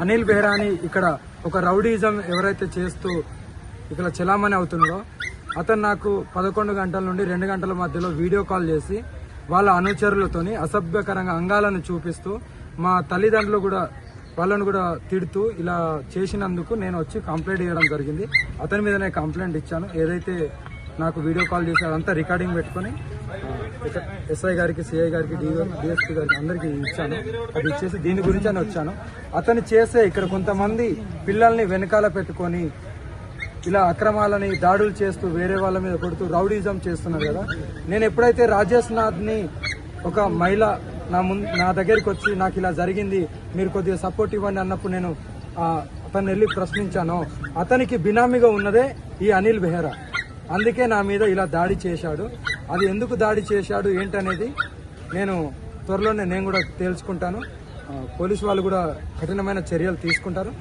అనిల్ బెహ్రాని ఇక్కడ ఒక రౌడీజం ఎవరైతే చేస్తూ ఇక్కడ చలామణి అవుతున్నాడో అతను నాకు పదకొండు గంటల నుండి రెండు గంటల మధ్యలో వీడియో కాల్ చేసి వాళ్ళ అనుచరులతోని అసభ్యకరంగా అంగాలను చూపిస్తూ మా తల్లిదండ్రులు కూడా వాళ్ళను కూడా తిడుతూ ఇలా చేసినందుకు నేను వచ్చి కంప్లైంట్ ఇవ్వడం జరిగింది. అతని మీద కంప్లైంట్ ఇచ్చాను. ఏదైతే నాకు వీడియో కాల్ చేసి అదంతా రికార్డింగ్ పెట్టుకొని ఎస్ఐ గారికి సిఐ గారికి డిఎస్పీ గారికి అందరికి ఇచ్చాను. అది ఇచ్చేసి దీని గురించి అని వచ్చాను. అతను చేసే ఇక్కడ కొంతమంది పిల్లల్ని వెనకాల పెట్టుకొని ఇలా అక్రమాలని దాడులు చేస్తూ వేరే వాళ్ళ మీద కొడుతూ రౌడీజం చేస్తున్నారు కదా. నేను ఎప్పుడైతే రాజేష్ నాథ్ని ఒక మహిళ నా ముందు నా దగ్గరికి వచ్చి నాకు ఇలా జరిగింది మీరు కొద్దిగా సపోర్ట్ ఇవ్వండి అన్నప్పుడు నేను ఆ, అతన్ని వెళ్ళి ప్రశ్నించాను. అతనికి బినామీగా ఉన్నదే ఈ అనిల్ బెహ్రా. అందుకే నా మీద ఇలా దాడి చేశాడు. అది ఎందుకు దాడి చేశాడు ఏంటనేది నేను త్వరలోనే నేను కూడా తేల్చుకుంటాను పోలీసు వాళ్ళు కూడా కఠినమైన చర్యలు తీసుకుంటారు.